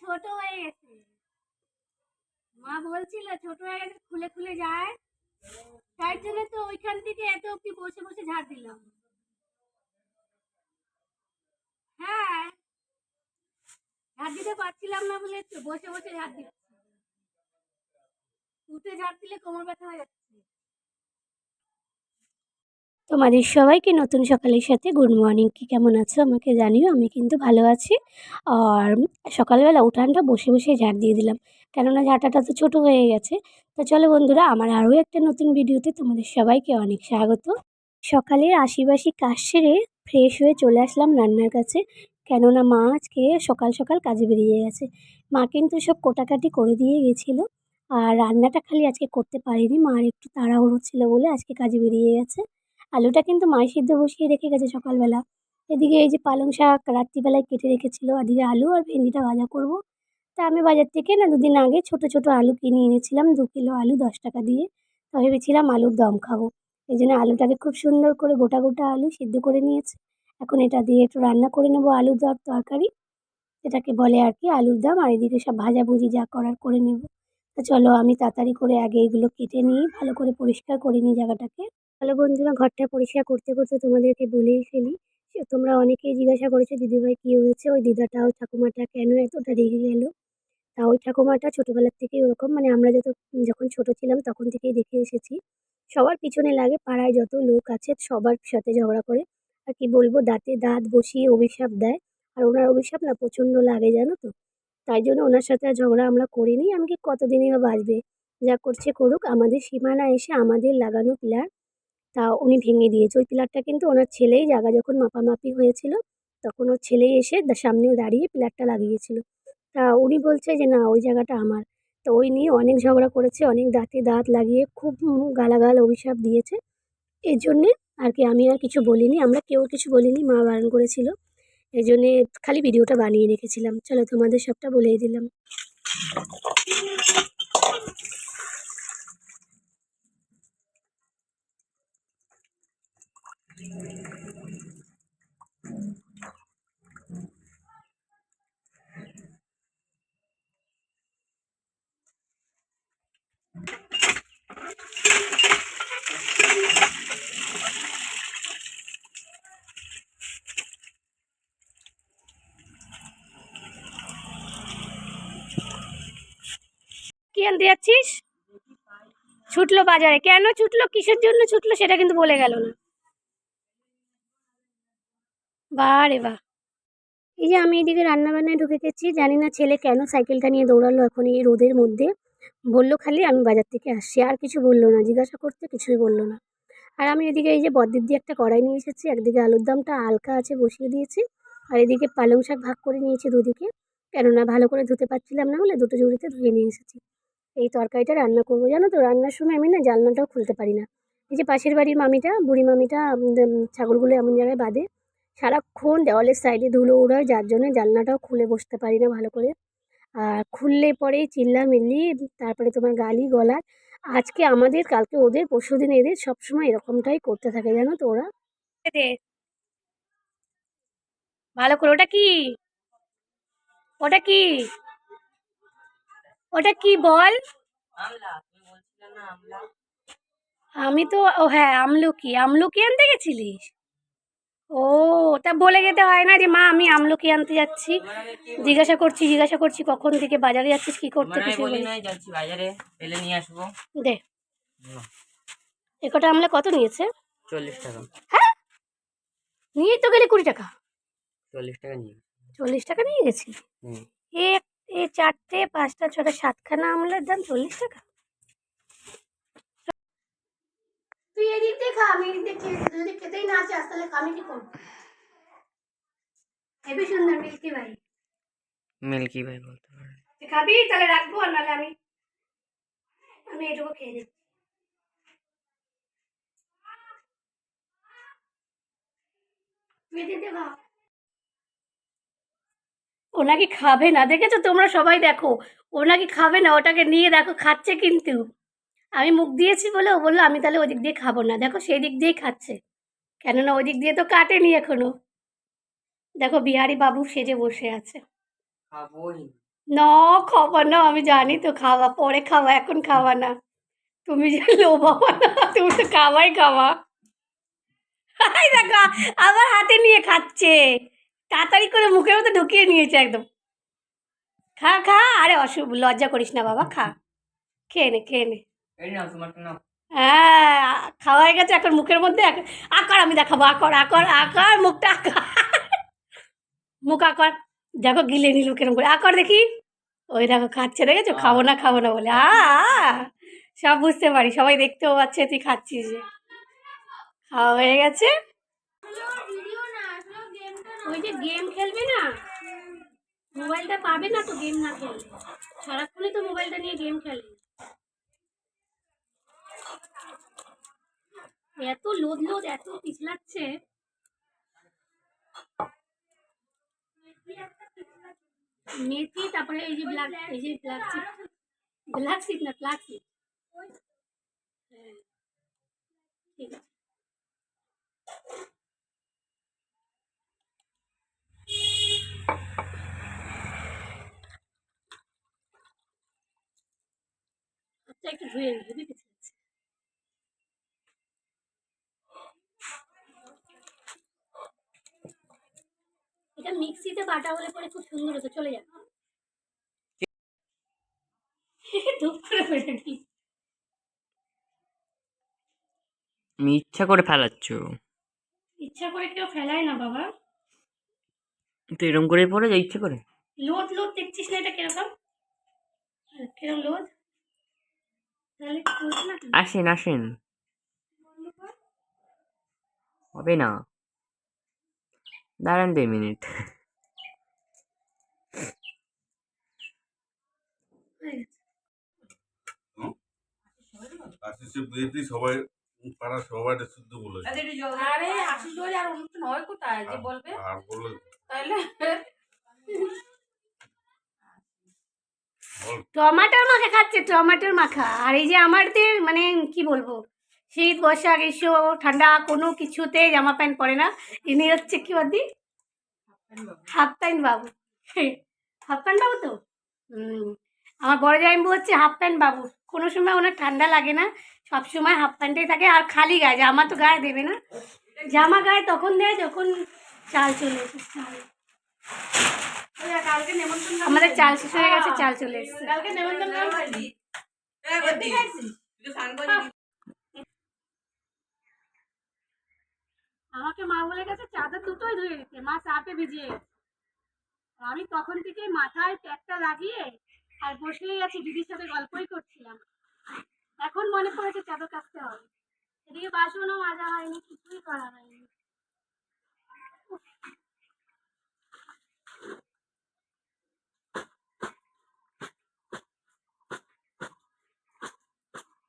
ছোট হয়ে গেছে। মা বলছিল, ছোট হয়ে গেছে, খুলে খুলে যায়। তাই জন্য তো ওইখান থেকে এত অব্দি বসে বসে ঝাড় দিলাম। হ্যাঁ ঝাড় দিতে পারছিলাম না বলে বসে বসে ঝাড় দিচ্ছি। উঠে ঝাড় দিলে কোমর ব্যথা হয়ে যাচ্ছে। তোমাদের সবাইকে নতুন সকালের সাথে গুড মর্নিং। কি কেমন আছো? আমাকে জানিও, আমি কিন্তু ভালো আছি। আর সকালবেলা উঠানটা বসে বসে ঝাড় দিয়ে দিলাম। কেননা ঝাঁটাটা তো ছোটো হয়ে গেছে। তো চলো বন্ধুরা, আমার আরও একটা নতুন ভিডিওতে তোমাদের সবাইকে অনেক স্বাগত। সকালের আশিবাসি কাজ সেরে ফ্রেশ হয়ে চলে আসলাম রান্নার কাছে। কেননা মা আজকে সকাল সকাল কাজে বেরিয়ে গেছে। মা কিন্তু সব কোটাকাটি করে দিয়ে গেছিল। আর রান্নাটা খালি আজকে করতে পারিনি। মার একটু তাড়াহুড়ো ছিল বলে আজকে কাজে বেরিয়ে গেছে। আলুটা কিন্তু মাই সিদ্ধ বসিয়ে রেখে গেছে সকালবেলা। এদিকে এই যে পালং শাক রাত্রিবেলায় কেটে রেখেছিল ওদিকে আলু আর ভেন্ডিটা ভাজা করব। তা আমি বাজার থেকে না দুদিন আগে ছোট ছোট আলু কিনে এনেছিলাম, দু কিলো আলু দশ টাকা দিয়ে। তো ভেবেছিলাম আলুর দম খাব। এই জন্য আলুটাকে খুব সুন্দর করে গোটা গোটা আলু সিদ্ধ করে নিয়েছি। এখন এটা দিয়ে একটু রান্না করে নেব আলুর দম তরকারি। এটাকে বলে আর কি আলুর দম, আর এদিকে সব ভাজাভুজি যা করার করে নেব। তো চলো আমি তাড়াতাড়ি করে আগে এগুলো কেটে নিই, ভালো করে পরিষ্কার করে নিই জায়গাটাকে। হ্যালো বন্ধুরা, ঘরটা পরিষ্কার করতে করতে তোমাদেরকে বলেই ফেলি। তোমরা অনেকেই জিজ্ঞাসা করেছ, দিদিভাই, কী হয়েছে? ওই দিদাটা, ওই ঠাকুমাটা কেন এতটা রেগে গেল? তা ওই ঠাকুমাটা ছোটোবেলার থেকেই ওরকম মানে আমরা যত যখন ছোট ছিলাম তখন থেকেই দেখে এসেছি। সবার পিছনে লাগে, পাড়ায় যত লোক আছে সবার সাথে ঝগড়া করে। আর কি বলব, দাঁতে দাঁত বসিয়ে অভিশাপ দেয়। আর ওনার অভিশাপ না প্রচণ্ড লাগে, জানো তো? তাই জন্য ওনার সাথে আর ঝগড়া আমরা করিনি। আমাকে কতদিনই বা বাঁচবে। যা করছে করুক, আমাদের সীমানা এসে আমাদের লাগানো পিলার তা উনি ভেঙে দিয়েছে। ওই পিলারটা কিন্তু ওনার ছেলেই জায়গা। যখন মাপামাপি হয়েছিল, তখন ওর ছেলেই এসে সামনে দাঁড়িয়ে পিলারটা লাগিয়েছিল। তা উনি বলছে যে, না, ওই জায়গাটা আমার। তো ওই নিয়ে অনেক ঝগড়া করেছে, অনেক দাঁতে দাঁত লাগিয়ে খুব গালাগাল, অভিশাপ দিয়েছে। এর জন্যে আর কি আমি আর কিছু বলিনি। আমরা কেউ কিছু বলিনি, মা বারণ করেছিল। এই জন্যে খালি ভিডিওটা বানিয়ে রেখেছিলাম। চলো তোমাদের সবটা বলেই দিলাম। ছুটলো বাজারে। কেন ছুটলো? কিসের জন্য ছুটলো? সেটা কিন্তু বলে গেল না। বারে বাহ! এই যে আমি এদিকে রান্নাবান্নায় ঢুকে গেছি, জানি না ছেলে কেন সাইকেলটা নিয়ে দৌড়ালো এখন এই রোদের মধ্যে। বলল খালি আমি বাজার থেকে আসছি, আর কিছু বলল না, জিজ্ঞাসা করতে কিছুই বলল না। আর আমি এদিকে এই যে বদ্দির দিয়ে একটা কড়াই নিয়ে এসেছি, একদিকে আলুর দমটা হালকা আছে বসিয়ে দিয়েছি, আর এদিকে পালং শাক ভাগ করে নিয়েছি দুদিকে। কেননা ভালো করে ধুতে পারছিলাম না বলে দুটো ঝুড়িতে ধুয়ে নিয়ে এসেছি। এই তরকারিটা রান্না করব, জানো তো? রান্নার সময় আমি না জানলাটাও খুলতে পারি না। এই যে পাশের বাড়ির মামিটা, বুড়ি মামিটা ছাগলগুলো এমন জায়গায় বাঁধে সারাক্ষণ দেওয়ালের সাইডে ধুলো উড়ায় যার জন্য জানলাটাও খুলে বসতে পারি না ভালো করে। আর খুললে পরেই চিল্লামিল্লি তারপরে তোমার গালি গলা আজকে আমাদের কালকে ওদের পরশুদিন এদের সবসময় এরকমটাই করতে থাকে জানো তো ওরা। ভালো করে ওটা কি? ওটা কি? ওটা কি বল? আমি তো ও হ্যাঁ আমলকি। আমলকি আনতে গেছিলিস? ও তা বলে যেতে হয় না যে মা আমি আমলকি আনতে যাচ্ছি। জিজ্ঞাসা করছি জিজ্ঞাসা করছি কখন থেকে বাজারে যাচ্ছিস কি করতে কিছু যাচ্ছি বাজারে পেলে নিয়ে আসব। দে। এ কটা আমলা কত নিয়েছে? চল্লিশ টাকা। হ্যাঁ? নিয়ে তো গেলে কুড়ি টাকা। চল্লিশ টাকা নিয়ে। চল্লিশ টাকা নিয়ে গেছি? এ চারটে পাঁচটা ছটা সাতখানা আমলের দাম চল্লিশ টাকা। তুই এদিক দিয়ে খা আমি এদিক দিয়ে খেয়ে যদি খেতেই না চাস তাহলে আমি কি করব। হেবি সুন্দর মিল্কি ভাই। মিল্কি ভাই বলতে পারেন খাবি? তাহলে রাখব আর নাহলে আমি আমি এটুকু খেয়ে নিচ্ছি। তুই এদিক দিয়ে খা। ও নাকি খাবে না দেখেছ? তোমরা সবাই দেখো। ও নাকি খাবে না ওটাকে নিয়ে দেখো খাচ্ছে কিন্তু। আমি মুখ দিয়েছি বলে ও বলল আমি তাহলে ওদিক দিয়ে খাব না। দেখো সেই দিক দিয়েই খাচ্ছে। কেননা ওই দিক দিয়ে তো কাটেনি এখনও। দেখো বিহারি বাবু সেজে বসে আছে। না খাবা না আমি জানি তো খাওয়া পরে খাওয়া এখন খাওয়া না। তুমি যে লোভাবা না তুমি তো খাওয়াই খাওয়া। দেখো আবার হাতে নিয়ে খাচ্ছে। তাড়াতাড়ি করে মুখের মধ্যে ঢুকিয়ে নিয়েছে একদম। খা খা আরে অসুখ লজ্জা করিস না বাবা খা। খেয়ে নে খেয়ে নে। এই নাও তোমারটা নাও। হ্যাঁ খাওয়া হয়ে গেছে এখন মুখের মধ্যে এক- আকার আমি দেখাবো আকার আকার আকার মুখটা আকার। মুখ আকার। দেখো গিলে নিল কেরম করে। আকার দেখি। ওই দেখো খাচ্ছে দেখেছ? খাব না খাব না বলে। আ সব বুঝতে পারি সবাই দেখতেও পাচ্ছে তুই খাচ্ছিস যে। খাওয়া হয়ে গেছে। ওই যে গেম খেলবে না? মোবাইলটা পাবে না তো গেম না খেললে? সারাক্ষণই তো মোবাইলটা নিয়ে গেম খেলে। এত লোদ লোদ এত পিছলাচ্ছে মেথি তারপরে এই যে ব্ল্যাক এই যে ব্ল্যাক সিট ব্ল্যাক সিট না ব্ল্যাক সিট ঠিক আছে আচ্ছা একটু ধুয়ে নিই হেবি এটা মিক্সিতে বাটা হলে পরে খুব সুন্দর হতো চলে যাবে ধূপ করে ফেলে আমি ইচ্ছা করে ফেলাচ্ছ। ইচ্ছা করে কেউ ফেলায় না বাবা। তো এরকম করে পড়ে যায় ইচ্ছে করে। লোদ লোদ দেখছিস না এটা কীরকম? কীরকম লোদ? আসেন আসেন। হবে না। দাঁড়ান দুই মিনিট। গেছে। আশিসে বিয়েতে সবাই পাড়া সবাই শুদ্ধ বলে আরে আশিস আর অনুষ্ঠান হয় কোথায়? যে বলবে। আর বলে তাহলে টমাটোর মাখা খাচ্ছে টমাটোর মাখা। আর এই যে আমাদের মানে কি বলব? শীত বর্ষা গ্রীষ্ম ঠান্ডা কোনো কিছুতে জামা প্যান্ট পরে না। ইনি হচ্ছে কি বাদি হাফ প্যান্ট বাবু। হাফ প্যান্ট বাবু তো? আমার বড় জামাইবু হচ্ছে হাফ প্যান্ট বাবু। কোনো সময় ওনার ঠান্ডা লাগে না সব সময় হাফ প্যান্টেই থাকে আর খালি গায়ে জামা তো গায়ে দেবে না। জামা গায়ে তখন দেয় যখন চাল চলে আমাদের চাল শেষ হয়ে গেছে চাল চলে এসছে কালকে নেমন্তন্ন হয়নি এমনি খাইছিস আমাকে মা বলে গেছে, চাদর দুটোই ধুয়ে দিতে, মা চাপে ভিজিয়ে গেছে। আমি তখন থেকে মাথায় প্যাকটা লাগিয়ে আর বসেই আছি, দিদির সাথে গল্পই করছিলাম। এখন মনে পড়েছে চাদর কাটতে হবে। এদিকে বাসনও মাজা হয়নি, কিছুই করা হয়নি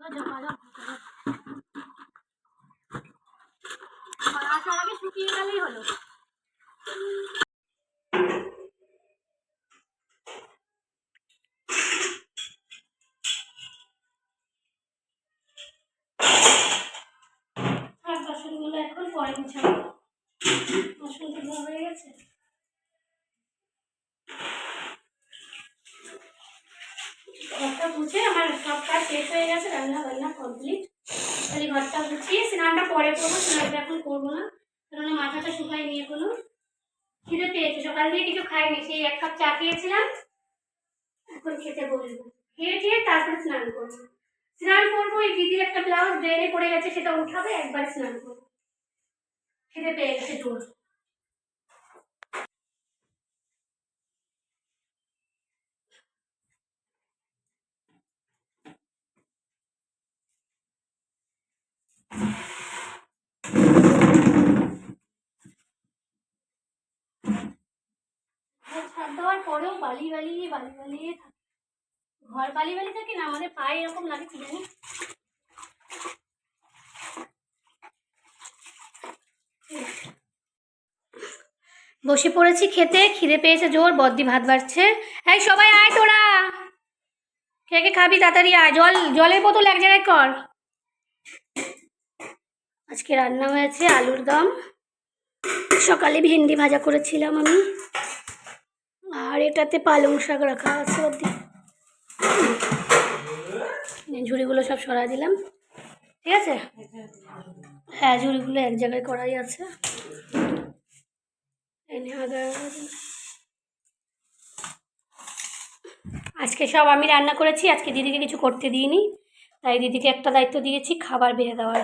তো জমা জমা জমা। আমার আসার আগে শুকিয়ে গেলেই হলো আর গেছে? ঘরটা মুছে আমার সব শেষ হয়ে গেছে রান্না বান্না কমপ্লিট খালি ঘরটা গুছিয়ে স্নানটা পরে করব, স্নানটা এখন করব না। কেননা মাথাটা শুকায় নিয়ে কোনো খেতে পেয়েছে, সকাল দিয়ে কিছু খাইনি, সেই এক কাপ চা খেয়েছিলাম। এখন খেতে বলব খেয়ে খেয়ে তারপরে স্নান করব। স্নান করব, এই দিদির একটা ব্লাউজ ড্রেনে পড়ে গেছে, সেটা উঠাবে, একবার স্নান করব। খেতে পেয়ে গেছে জোর ঘর ছাদ দেওয়ার পরেও বালি বালি বালি বালি ঘর বালি বালি থাকে না? আমাদের পায়ে এরকম লাগে, কি জানি? বসে পড়েছি খেতে, খিদে পেয়েছে জোর বদ্দি ভাত বাড়ছে। এই সবাই আয় তোরা। কে কে খাবি তাড়াতাড়ি আয়। জল, জলের বোতল এক জায়গায় কর। আজকে রান্না হয়েছে আলুর দম। সকালে ভেন্ডি ভাজা করেছিলাম আমি। আর এটাতে পালং শাক রাখা আছে অব্দি ঝুড়িগুলো সব সরা দিলাম। ঠিক আছে? হ্যাঁ ঝুড়িগুলো এক জায়গায় করাই আছে। আজকে সব আমি রান্না করেছি আজকে দিদিকে কিছু করতে দিইনি। তাই দিদিকে একটা দায়িত্ব দিয়েছি খাবার বেড়ে দেওয়ার।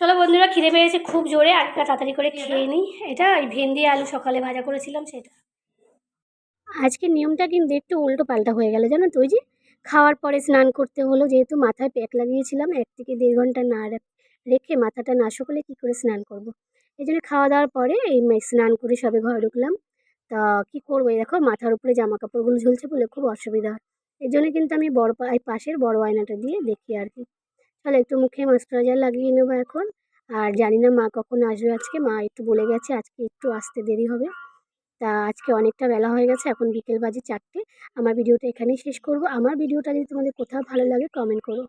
চলো বন্ধুরা খিদে পেয়েছে খুব জোরে আর একটা তাড়াতাড়ি করে খেয়ে নিই। এটা ওই ভেন্ডি আলু সকালে ভাজা করেছিলাম সেটা। আজকে নিয়মটা কিন্তু একটু উল্টো পাল্টা হয়ে গেল, জানো তো? ওই যে খাওয়ার পরে স্নান করতে হলো, যেহেতু মাথায় প্যাক লাগিয়েছিলাম, এক থেকে দেড় ঘণ্টা না রেখে মাথাটা না শুকলে কী করে স্নান করব। এই জন্য খাওয়া দাওয়ার পরে এই স্নান করে সবে ঘরে ঢুকলাম। তা কী করব? এই দেখো, মাথার উপরে জামা কাপড়গুলো ঝুলছে বলে খুব অসুবিধা হয়। এই জন্য কিন্তু আমি বড় পাশের বড় আয়নাটা দিয়ে দেখি আর কি। তাহলে একটু মুখে ময়শ্চারাইজার লাগিয়ে নেব এখন। আর জানি না মা কখন আসবে আজকে, মা একটু বলে গেছে আজকে একটু আসতে দেরি হবে। তা আজকে অনেকটা বেলা হয়ে গেছে, এখন বিকেল বাজে চারটে। আমার ভিডিওটা এখানেই শেষ করব। আমার ভিডিওটা যদি তোমাদের কোথাও ভালো লাগে কমেন্ট করো।